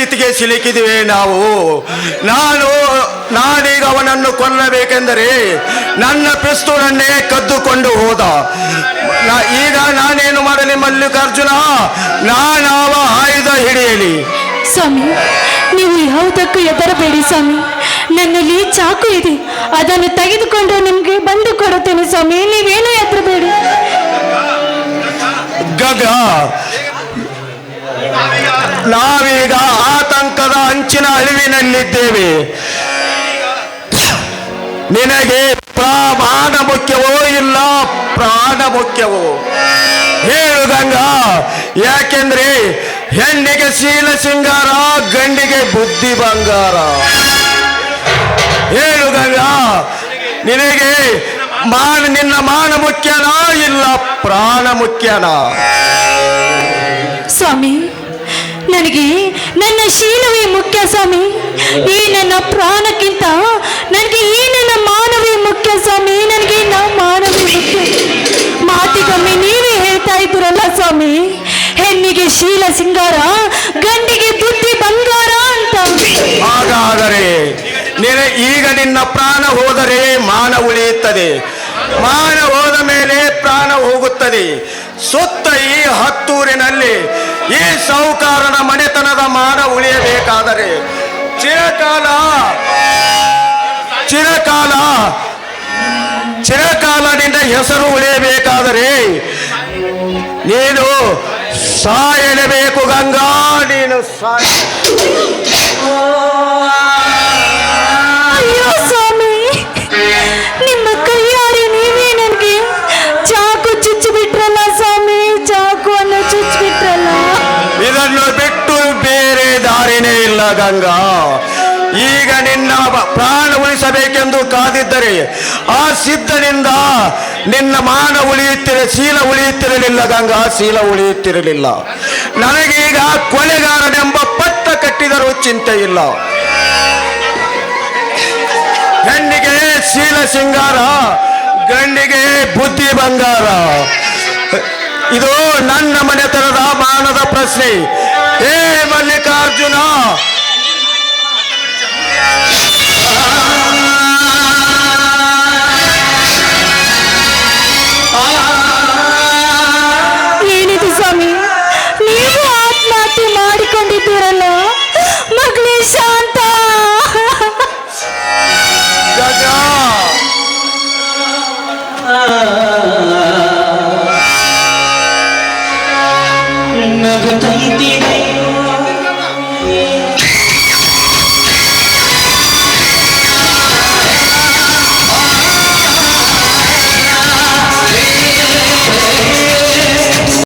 ಪರಿಸ್ಥಿತಿಗೆ ಸಿಲುಕಿದಿವೆ ನಾವು. ನಾನು ನಾನೀಗ ಅವನನ್ನು ಕೊಲ್ಲಬೇಕೆಂದರೆ ನನ್ನ ಪಿಸ್ತೂಲನ್ನೇ ಕದ್ದುಕೊಂಡು ಹೋದ. ಈಗ ನಾನೇನು ಮಾಡಲಿ ಮಲ್ಲಿಕಾರ್ಜುನ? ನಾನಾವ ಆಯುಧ ಹಿಡಿಯಲಿ. ಸ್ವಾಮಿ ನೀವು ಯಾವುದಕ್ಕೂ ಎದರಬೇಡಿ ಸ್ವಾಮಿ. ನನ್ನಲ್ಲಿ ಚಾಕು ಇದೆ. ಅದನ್ನು ತೆಗೆದುಕೊಂಡು ನಿಮಗೆ ಬಂದು ಕೊಡುತ್ತೇನೆ ಸ್ವಾಮಿ. ನೀವೇನು ಎದರಬೇಡಿ ಗಗ ನಾವೀಗ ಅಳಿವಿನಲ್ಲಿದ್ದೇವೆ ನಿನಗೆ ಪ್ರಾಣ ಮುಖ್ಯವೋ ಇಲ್ಲ ಪ್ರಾಣ ಮುಖ್ಯವೋ? ಹೇಳು ಗಂಗಾ ಯಾಕೆಂದ್ರೆ ಹೆಣ್ಣಿಗೆ ಶೀಲ ಸಿಂಗಾರ ಗಂಡಿಗೆ ಬುದ್ಧಿ ಬಂಗಾರ. ಹೇಳು ಗಂಗಾ ನಿನಗೆ ಮಾನ, ನಿನ್ನ ಮಾನ ಮುಖ್ಯನಾ ಇಲ್ಲ ಪ್ರಾಣ ಮುಖ್ಯನಾ? ಸ್ವಾಮಿ, ನನಗೆ ಶೀಲವೇ ಮುಖ್ಯ ಸ್ವಾಮಿ. ಈ ನನ್ನ ಪ್ರಾಣಕ್ಕಿಂತ ನನಗೆ ಈ ನನ್ನ ಮಾನವೇ ಮುಖ್ಯ ಸ್ವಾಮಿ. ನನಗೆ ನಮ್ಮ ಮಾನವೇ ಮುಖ್ಯ. ಮಾತಿಗೊಮ್ಮೆ ನೀವೇ ಹೇಳ್ತಾ ಇದ್ದೀರಲ್ಲ ಸ್ವಾಮಿ. ಹೆಣ್ಣಿಗೆ ಶೀಲ ಸಿಂಗಾರ, ಗಂಡಿಗೆ ಬುದ್ಧಿ ಬಂಗಾರ ಅಂತ. ಹಾಗಾದರೆ ಈಗ ನಿನ್ನ ಪ್ರಾಣ ಹೋದರೆ ಮಾನ ಉಳಿಯುತ್ತದೆ. ಮಾನ ಹೋದ ಮೇಲೆ ಪ್ರಾಣ ಹೋಗುತ್ತದೆ. ಸುತ್ತ ಈ ಹತ್ತೂರಿನಲ್ಲಿ ಈ ಸಾಹುಕಾರನ ಮನೆತನದ ಮಾನ ಉಳಿಯಬೇಕಾದರೆ ಚಿರಕಾಲ ಚಿರಕಾಲ, ಚಿರಕಾಲದಿಂದ ಹೆಸರು ಉಳಿಯಬೇಕಾದರೆ ನೀನು ಸಾಯಲೇಬೇಕು ಗಂಗಾ, ನೀನು ಸಾಯ ಗಂಗಾ. ಈಗ ನಿನ್ನ ಪ್ರಾಣ ಉಳಿಸಬೇಕೆಂದು ಕಾದಿದ್ದರೆ, ಆ ಸಿದ್ಧನಿಂದ ನಿನ್ನ ಮಾನ ಉಳಿಯುತ್ತಿರ, ಶೀಲ ಉಳಿಯುತ್ತಿರಲಿಲ್ಲ ಗಂಗಾ ಶೀಲ ಉಳಿಯುತ್ತಿರಲಿಲ್ಲ. ನನಗೀಗ ಕೊಲೆಗಾರನೆಂಬ ಪತ್ತ ಕಟ್ಟಿದರೂ ಚಿಂತೆ ಇಲ್ಲ. ಹೆಣ್ಣಿಗೆ ಶೀಲ ಸಿಂಗಾರ ಗಂಡಿಗೆ ಬುದ್ಧಿ ಬಂಗಾರ. ಇದು ನನ್ನ ಮನೆತನದ ಮಾನದ ಪ್ರಶ್ನೆ. உலகத்தை